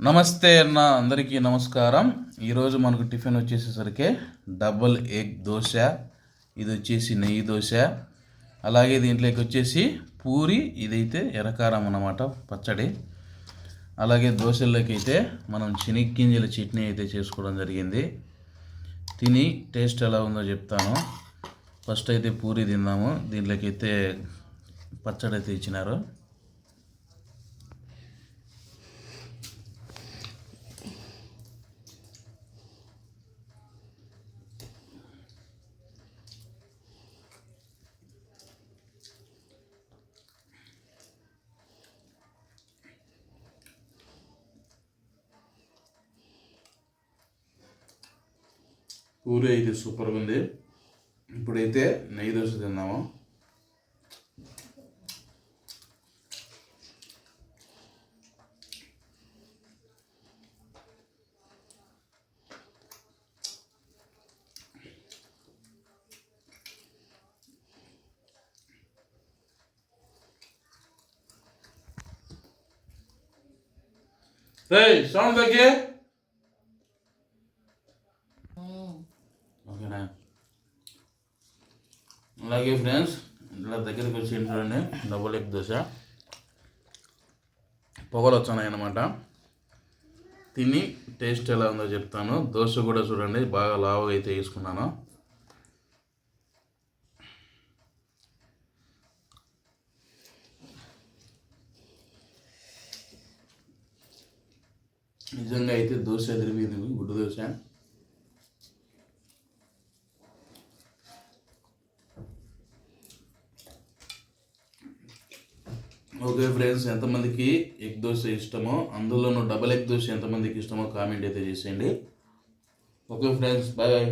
నమస్తే అన్న అందరికీ నమస్కారం. ఈరోజు మనకు టిఫిన్ వచ్చేసేసరికి డబుల్ ఎగ్ దోశ ఇది వచ్చేసి నెయ్యి దోశ అలాగే దీంట్లోకి వచ్చేసి పూరి ఇదైతే ఎర్రకారం అన్నమాట పచ్చడి. అలాగే దోశల్లోకి అయితే మనం శనగ్గింజల చట్నీ అయితే చేసుకోవడం జరిగింది. తిని టేస్ట్ ఎలా ఉందో చెప్తాను. ఫస్ట్ అయితే పూరి తిన్నాము దీంట్లోకి అయితే పచ్చడి అయితే ఇచ్చినారు. పూరి అయితే సూపర్గా ఉంది ఇప్పుడైతే నెయ్యి దోశ తిందాము సౌండ్ తగ్గి ఓకేనా అలాగే ఫ్రెండ్స్ ఇలా దగ్గరికి వచ్చి చూడండి డబుల్ ఎగ్ దోశ. పొగలు వచ్చాయి అనమాట తిని టేస్ట్ ఎలా ఉందో చెప్తాను. దోశ కూడా చూడండి బాగా లావుగా అయితే వేసుకున్నాను. నిజంగా అయితే దోశ ఎదిరిపోయింది గుడ్డు దోశ. ఓకే ఫ్రెండ్స్ ఎంతమందికి ఎగ్ దోశ ఇష్టమో అందులోనూ డబల్ ఎగ్ దోశ ఎంతమందికి ఇష్టమో కామెంట్ అయితే చేసేయండి. Okay friends bye bye